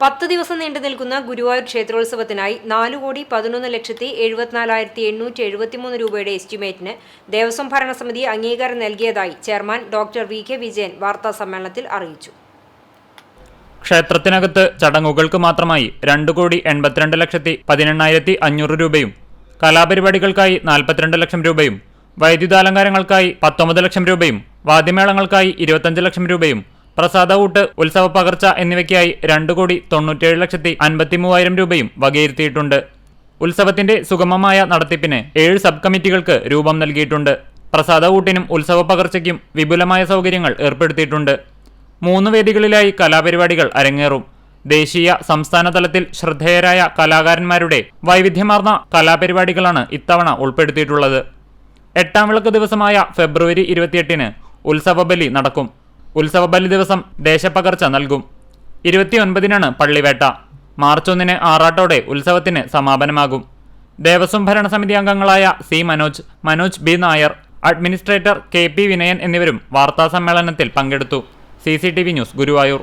പത്ത് ദിവസം നീണ്ടു നിൽക്കുന്ന ഗുരുവായൂർ ക്ഷേത്രോത്സവത്തിനായി നാല് കോടി പതിനൊന്ന് ലക്ഷത്തി എഴുപത്തിനാലായിരത്തി എണ്ണൂറ്റി എഴുപത്തിമൂന്ന് രൂപയുടെ എസ്റ്റിമേറ്റിന് ദേവസ്വം ഭരണസമിതി അംഗീകാരം നൽകിയതായി chairman doctor V K Vijayan വാർത്താ സമ്മേളനത്തിൽ അറിയിച്ചു. ക്ഷേത്രത്തിനകത്ത് ചടങ്ങുകൾക്ക് മാത്രമായി രണ്ട് കോടി എൺപത്തിരണ്ട് ലക്ഷത്തി പതിനെണ്ണായിരത്തി അഞ്ഞൂറ് രൂപയും കലാപരിപാടികൾക്കായി നാൽപ്പത്തിരണ്ട് ലക്ഷം രൂപയും വൈദ്യുതാലങ്കാരങ്ങൾക്കായി പത്തൊമ്പത് ലക്ഷം രൂപയും വാദ്യമേളങ്ങൾക്കായി ഇരുപത്തഞ്ച് ലക്ഷം രൂപയും പ്രസാദകൂട്ട് ഉത്സവ പകർച്ച എന്നിവയ്ക്കായി രണ്ടു കോടി തൊണ്ണൂറ്റേഴ് ലക്ഷത്തി അൻപത്തി മൂവായിരം രൂപയും വകയിരുത്തിയിട്ടുണ്ട്. ഉത്സവത്തിന്റെ സുഗമമായ നടത്തിപ്പിന് ഏഴ് സബ് കമ്മിറ്റികൾക്ക് രൂപം നൽകിയിട്ടുണ്ട്. പ്രസാദകൂട്ടിനും ഉത്സവ പകർച്ചയ്ക്കും വിപുലമായ സൗകര്യങ്ങൾ ഏർപ്പെടുത്തിയിട്ടുണ്ട്. മൂന്ന് വേദികളിലായി കലാപരിപാടികൾ അരങ്ങേറും. ദേശീയ സംസ്ഥാന തലത്തിൽ ശ്രദ്ധേയരായ കലാകാരന്മാരുടെ വൈവിധ്യമാർന്ന കലാപരിപാടികളാണ് ഇത്തവണ ഉൾപ്പെടുത്തിയിട്ടുള്ളത്. എട്ടാം വിളക്ക് ദിവസമായ ഫെബ്രുവരി ഇരുപത്തിയെട്ടിന് ഉത്സവബലി നടക്കും. ഉത്സവബലി ദിവസം ദേശപ്പകർച്ച നൽകും. ഇരുപത്തിയൊൻപതിനാണ് പള്ളിവേട്ട. മാർച്ച് ഒന്നിന് ആറാട്ടോടെ ഉത്സവത്തിന് സമാപനമാകും. ദേവസ്വം ഭരണസമിതി അംഗങ്ങളായ C Manoj Manoj B Nair administrator K P Vinayan എന്നിവരും വാർത്താസമ്മേളനത്തിൽ പങ്കെടുത്തു. C news Guruvayur.